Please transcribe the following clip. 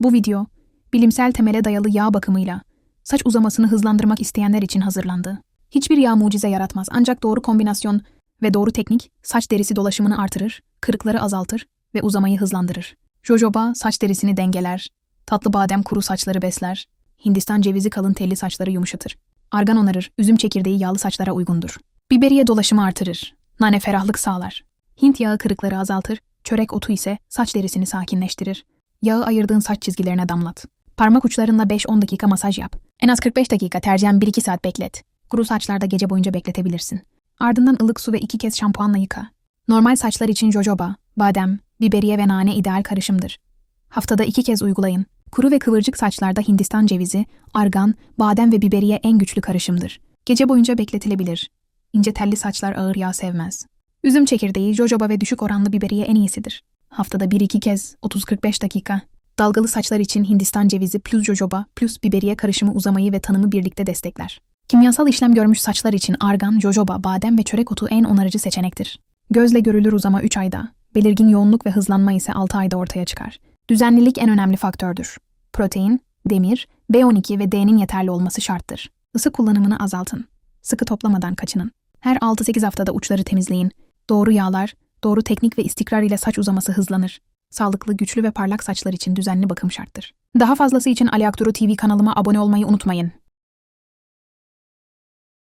Bu video, bilimsel temele dayalı yağ bakımıyla saç uzamasını hızlandırmak isteyenler için hazırlandı. Hiçbir yağ mucize yaratmaz ancak doğru kombinasyon ve doğru teknik saç derisi dolaşımını artırır, kırıkları azaltır ve uzamayı hızlandırır. Jojoba saç derisini dengeler, tatlı badem kuru saçları besler, Hindistan cevizi kalın telli saçları yumuşatır. Argan onarır, üzüm çekirdeği yağlı saçlara uygundur. Biberiye dolaşımı artırır, nane ferahlık sağlar. Hint yağı kırıkları azaltır, çörek otu ise saç derisini sakinleştirir. Yağı ayırdığın saç çizgilerine damlat. Parmak uçlarınla 5-10 dakika masaj yap. En az 45 dakika tercihen 1-2 saat beklet. Kuru saçlarda gece boyunca bekletebilirsin. Ardından ılık su ve iki kez şampuanla yıka. Normal saçlar için jojoba, badem, biberiye ve nane ideal karışımdır. Haftada iki kez uygulayın. Kuru ve kıvırcık saçlarda Hindistan cevizi, argan, badem ve biberiye en güçlü karışımdır. Gece boyunca bekletilebilir. İnce telli saçlar ağır yağ sevmez. Üzüm çekirdeği, jojoba ve düşük oranlı biberiye en iyisidir. Haftada 1-2 kez 30-45 dakika. Dalgalı saçlar için Hindistan cevizi plus jojoba plus biberiye karışımı uzamayı ve tanımı birlikte destekler. Kimyasal işlem görmüş saçlar için argan, jojoba, badem ve çörek otu en onarıcı seçenektir. Gözle görülür uzama 3 ayda, belirgin yoğunluk ve hızlanma ise 6 ayda ortaya çıkar. Düzenlilik en önemli faktördür. Protein, demir, B12 ve D'nin yeterli olması şarttır. Isı kullanımını azaltın. Sıkı toplamadan kaçının. Her 6-8 haftada uçları temizleyin. Doğru yağlar, doğru teknik ve istikrar ile saç uzaması hızlanır. Sağlıklı, güçlü ve parlak saçlar için düzenli bakım şarttır. Daha fazlası için Ali Akturu TV kanalıma abone olmayı unutmayın.